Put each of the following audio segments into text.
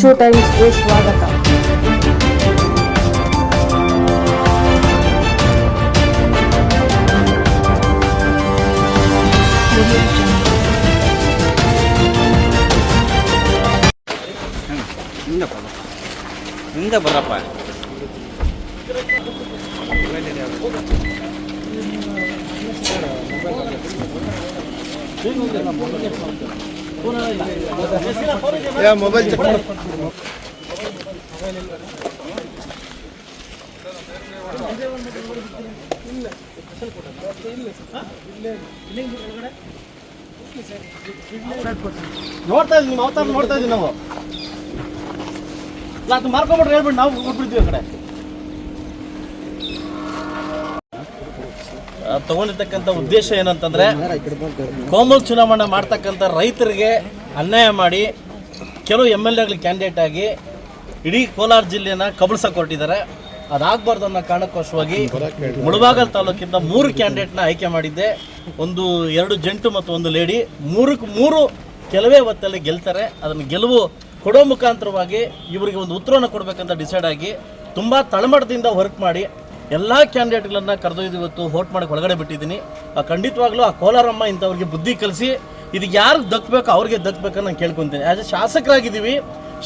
ಕಿಚ್ಚು ಟೈಮ್ಸ್ಗೆ ಸ್ವಾಗತ ಹಿಂದೆ ಬರ ಹಿಂದೆ ಬರಪ್ಪ ಮೊಬೈಲ್ ಚೆಕ್ ಮಾಡು ನೋಡ್ತಾ ಇದ್ದೀವಿ ನಿಮ್ಮ ಅವತಾರ ನೋಡ್ತಾ ಇದ್ದೀವಿ ನಾವು. ಅದು ಮಾರ್ಕೊಂಬಿಟ್ರೆ ಹೇಳ್ಬಿಟ್ಟು ನಾವು ಕೊಟ್ಬಿಡ್ತೀವಿ ಆ ಕಡೆ. ತಗೊಂಡಿರ್ತಕ್ಕಂಥ ಉದ್ದೇಶ ಏನಂತಂದ್ರೆ ಕೋಮಲ್ ಚುನಾವಣೆ ಮಾಡ್ತಕ್ಕಂಥ ರೈತರಿಗೆ ಅನ್ಯಾಯ ಮಾಡಿ ಕೆಲವು ಎಂ ಎಲ್ ಎಗಳು ಕ್ಯಾಂಡಿಡೇಟ್ ಆಗಿ ಇಡೀ ಕೋಲಾರ ಜಿಲ್ಲೆನ ಕಬಳಿಸಕ್ಕೆ ಹೊರಟಿದ್ದಾರೆ ಅದಾಗಬಾರ್ದು ಅನ್ನೋ ಕಾರಣಕ್ಕೋಸ್ಕರವಾಗಿ ಮುಳಬಾಗಲ್ ತಾಲೂಕಿಂದ ಮೂರು ಕ್ಯಾಂಡಿಡೇಟ್ನ ಆಯ್ಕೆ ಮಾಡಿದ್ದೆ. ಒಂದು ಎರಡು ಜಂಟು ಮತ್ತು ಒಂದು ಲೇಡಿ ಮೂರಕ್ಕೆ ಮೂರು ಕೆಲವೇ ಹೊತ್ತಲ್ಲಿ ಗೆಲ್ತಾರೆ. ಅದನ್ನು ಗೆಲುವು ಕೊಡೋ ಮುಖಾಂತರವಾಗಿ ಇವರಿಗೆ ಒಂದು ಉತ್ತರವನ್ನು ಕೊಡಬೇಕಂತ ಡಿಸೈಡ್ ಆಗಿ ತುಂಬ ತಳಮಟ್ಟದಿಂದ ವರ್ಕ್ ಮಾಡಿ ಎಲ್ಲ ಕ್ಯಾಂಡಿಡೇಟ್ಗಳನ್ನು ಕರೆದೊಯ್ದು ಇವತ್ತು ವೋಟ್ ಮಾಡಕ್ಕೆ ಒಳಗಡೆ ಬಿಟ್ಟಿದ್ದೀನಿ. ಆ, ಖಂಡಿತವಾಗ್ಲೂ ಆ ಕೋಲಾರಮ್ಮ ಇಂಥವ್ರಿಗೆ ಬುದ್ಧಿ ಕಲಿಸಿ ಇದು ಯಾರಿಗೆ ದಕ್ಕಬೇಕು ಅವ್ರಿಗೆ ದಕ್ಕಬೇಕು ನಾನು ಕೇಳ್ಕೊತೀನಿ. ಆ್ಯಸ್ ಎ ಶಾಸಕರಾಗಿದ್ದೀವಿ,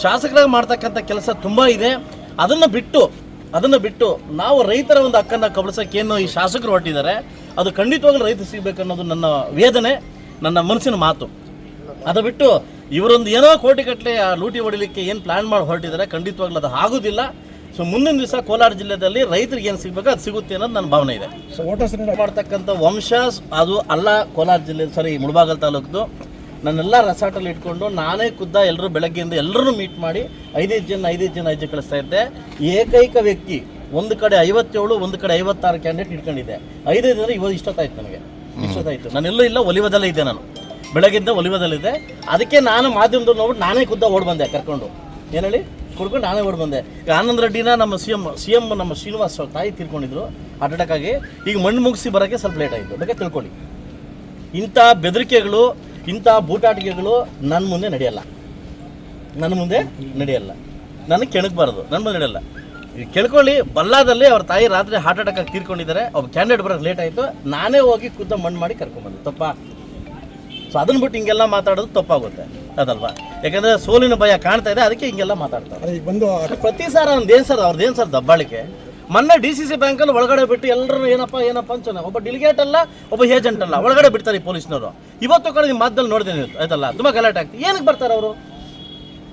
ಶಾಸಕರಾಗಿ ಮಾಡ್ತಕ್ಕಂಥ ಕೆಲಸ ತುಂಬ ಇದೆ. ಅದನ್ನು ಬಿಟ್ಟು ಅದನ್ನು ಬಿಟ್ಟು ನಾವು ರೈತರ ಒಂದು ಹಕ್ಕನ್ನು ಕಬಳಿಸೋಕೆ ಏನು ಈ ಶಾಸಕರು ಹೊರಟಿದ್ದಾರೆ. ಅದು ಖಂಡಿತವಾಗ್ಲೂ ರೈತ ಸಿಗಬೇಕು ಅನ್ನೋದು ನನ್ನ ವೇದನೆ, ನನ್ನ ಮನಸ್ಸಿನ ಮಾತು. ಅದು ಬಿಟ್ಟು ಇವರೊಂದು ಏನೋ ಕೋಟಿಗಟ್ಟಲೆ ಆ ಲೂಟಿ ಹೊಡಿಲಿಕ್ಕೆ ಏನು ಪ್ಲ್ಯಾನ್ ಮಾಡಿ ಹೊರಟಿದ್ದಾರೆ, ಖಂಡಿತವಾಗ್ಲೂ ಅದು ಆಗೋದಿಲ್ಲ. ಸೊ ಮುಂದಿನ ದಿವಸ ಕೋಲಾರ ಜಿಲ್ಲೆಯಲ್ಲಿ ರೈತರಿಗೆ ಏನು ಸಿಗಬೇಕು ಅದು ಸಿಗುತ್ತೆ ಅನ್ನೋದು ನನ್ನ ಭಾವನೆ ಇದೆ. ಮಾಡ್ತಕ್ಕಂಥ ವಂಶ, ಅದು ಅಲ್ಲ ಕೋಲಾರ ಜಿಲ್ಲೆ ಸಾರಿ ಮುಳಬಾಗಲ್ ತಾಲೂಕ್ದು. ನನ್ನೆಲ್ಲ ರೆಸಾರ್ಟಲ್ಲಿ ಇಟ್ಕೊಂಡು ನಾನೇ ಖುದ್ದ ಎಲ್ಲರೂ ಬೆಳಗ್ಗೆಯಿಂದ ಎಲ್ಲರೂ ಮೀಟ್ ಮಾಡಿ ಐದೈದು ಜನ ಐದೈದು ಜನ ಜನ ಕಳಿಸ್ತಾ ಇದ್ದೆ. ಏಕೈಕ ವ್ಯಕ್ತಿ, ಒಂದು ಕಡೆ ಐವತ್ತೇಳು, ಒಂದು ಕಡೆ ಐವತ್ತಾರು ಕ್ಯಾಂಡಿಡೇಟ್ ಇಟ್ಕೊಂಡಿದ್ದೆ ಐದೈದು ಜನ ಇವತ್ತು ಇಷ್ಟೊತ್ತಾಯ್ತು ನನಗೆ. ಇಷ್ಟೊತ್ತಾಯ್ತು. ನಾನೆಲ್ಲೂ ಇಲ್ಲ, ಒಲಿವದಲ್ಲೇ ಇದ್ದೆ ನಾನು. ಬೆಳಗ್ಗಿಂದ ಒಲಿವದಲ್ಲಿದೆ ಅದಕ್ಕೆ ನಾನು ಮಾಧ್ಯಮದಲ್ಲಿ ನೋಡ್ಬಿಟ್ಟು ನಾನೇ ಖುದ್ದ ಓಡ್ ಬಂದೆ ಕರ್ಕೊಂಡು. ಏನು ಹೇಳಿ? ಕುಡ್ಕೊಂಡು ನಾನೇ ಓಡ್ ಬಂದೆ. ಈಗ ಆನಂದ್ ರೆಡ್ಡಿನ ನಮ್ಮ ಸಿ ಎಂ ಸಿ ಎಂ ನಮ್ಮ ಶ್ರೀನಿವಾಸ್ ಅವ್ರ ತಾಯಿ ತೀರ್ಕೊಂಡಿದ್ರು ಹಾರ್ಟ್ ಅಟ್ಯಾಕ್ ಆಗಿ. ಈಗ ಮಣ್ಣು ಮುಗಿಸಿ ಬರೋಕ್ಕೆ ಸ್ವಲ್ಪ ಲೇಟ್ ಆಯಿತು. ಬಗ್ಗೆ ತಿಳ್ಕೊಳ್ಳಿ. ಇಂಥ ಬೆದರಿಕೆಗಳು, ಇಂಥ ಬೂಟಾಟಿಕೆಗಳು ನನ್ನ ಮುಂದೆ ನಡೆಯಲ್ಲ. ನನ್ನ ಮುಂದೆ ನಡೆಯಲ್ಲ. ನನಗೆ ಕೆಣಕಬಾರ್ದು. ನನ್ನ ಮುಂದೆ ನಡೆಯಲ್ಲ. ಈಗ ಕೇಳ್ಕೊಳ್ಳಿ, ಬಲ್ಲಾದಲ್ಲಿ ಅವ್ರ ತಾಯಿ ರಾತ್ರಿ ಹಾರ್ಟ್ ಅಟ್ಯಾಕ್ ಆಗಿ ತೀರ್ಕೊಂಡಿದ್ದಾರೆ. ಅವ್ರು ಕ್ಯಾಂಡಿಡೇಟ್ ಬರೋಕ್ಕೆ ಲೇಟ್ ಆಯಿತು. ನಾನೇ ಹೋಗಿ ಖುದ್ದ ಮಣ್ಣು ಮಾಡಿ ಕರ್ಕೊಂಬಂದೆ ತಪ್ಪಾ? ಸೊ ಅದನ್ನ ಬಿಟ್ಟು ಹಿಂಗೆಲ್ಲ ಮಾತಾಡೋದು ತಪ್ಪಾಗುತ್ತೆ. ಅದಲ್ವಾ? ಯಾಕಂದರೆ ಸೋಲಿನ ಭಯ ಕಾಣ್ತಾ ಇದೆ ಅದಕ್ಕೆ ಹಿಂಗೆಲ್ಲ ಮಾತಾಡ್ತಾರೆ. ಈಗ ಬಂದು ಪ್ರತಿ ಸಾರ ಏನು ಸರ್ ಅವ್ರದ್ದು ಏನು ಸರ್ ದಬ್ಬಾಳಿಕೆ? ಮೊನ್ನೆ ಡಿ ಸಿ ಸಿ ಬ್ಯಾಂಕಲ್ಲಿ ಒಳಗಡೆ ಬಿಟ್ಟು ಎಲ್ಲರೂ ಏನಪ್ಪ ಏನಪ್ಪ ಅಂತ ಒಬ್ಬ ಡಿಲಿಗೇಟ್ ಅಲ್ಲ ಒಬ್ಬ ಏಜೆಂಟ್ ಅಲ್ಲ ಒಳಗಡೆ ಬಿಡ್ತಾರೆ ಈ ಪೊಲೀಸ್ನವರು. ಇವತ್ತು ಕಡೆ ನಿಮ್ಮ ಮಾತಲ್ಲಿ ನೋಡಿದೆ ಆಯ್ತಲ್ಲ? ತುಂಬ ಗಲಾಟೆ ಆಗ್ತದೆ. ಏನಕ್ಕೆ ಬರ್ತಾರೆ ಅವರು?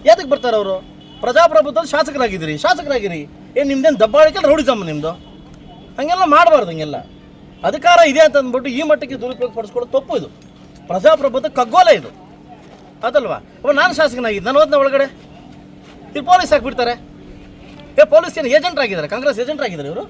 ಯಾತಕ್ಕೆ ಬರ್ತಾರೆ ಅವರು? ಪ್ರಜಾಪ್ರಭುತ್ವದ ಶಾಸಕರಾಗಿದ್ದೀರಿ ಶಾಸಕರಾಗಿರಿ. ಏನು ನಿಮ್ದೇನು ದಬ್ಬಾಳಿಕೆ ರೌಡಿಸಮ್ಮ ನಿಮ್ಮದು ಹಂಗೆಲ್ಲ ಮಾಡಬಾರ್ದು ಹಂಗೆಲ್ಲ. ಅಧಿಕಾರ ಇದೆ ಅಂತ ಅಂದ್ಬಿಟ್ಟು ಈ ಮಟ್ಟಕ್ಕೆ ದುರುಪಯೋಗ ಪಡಿಸ್ಕೊಳ್ಳೋದು ತಪ್ಪು ಇದು. ಪ್ರಜಾಪ್ರಭುತ್ವ ಕಗ್ಗೋಲ ಇದು. ಅದಲ್ವಾ? ಅವ ನಾನು ಶಾಸಕನಾಗಿದ್ದು, ನಾನು ಹೋದ್ನ ಒಳಗಡೆ. ಈ ಪೊಲೀಸ್ ಹಾಕ್ಬಿಡ್ತಾರೆ ಏ, ಪೊಲೀಸ್ ಏನು ಏಜೆಂಟ್ ಆಗಿದ್ದಾರೆ? ಕಾಂಗ್ರೆಸ್ ಏಜೆಂಟ್ ಆಗಿದ್ದಾರೆ ಇವರು?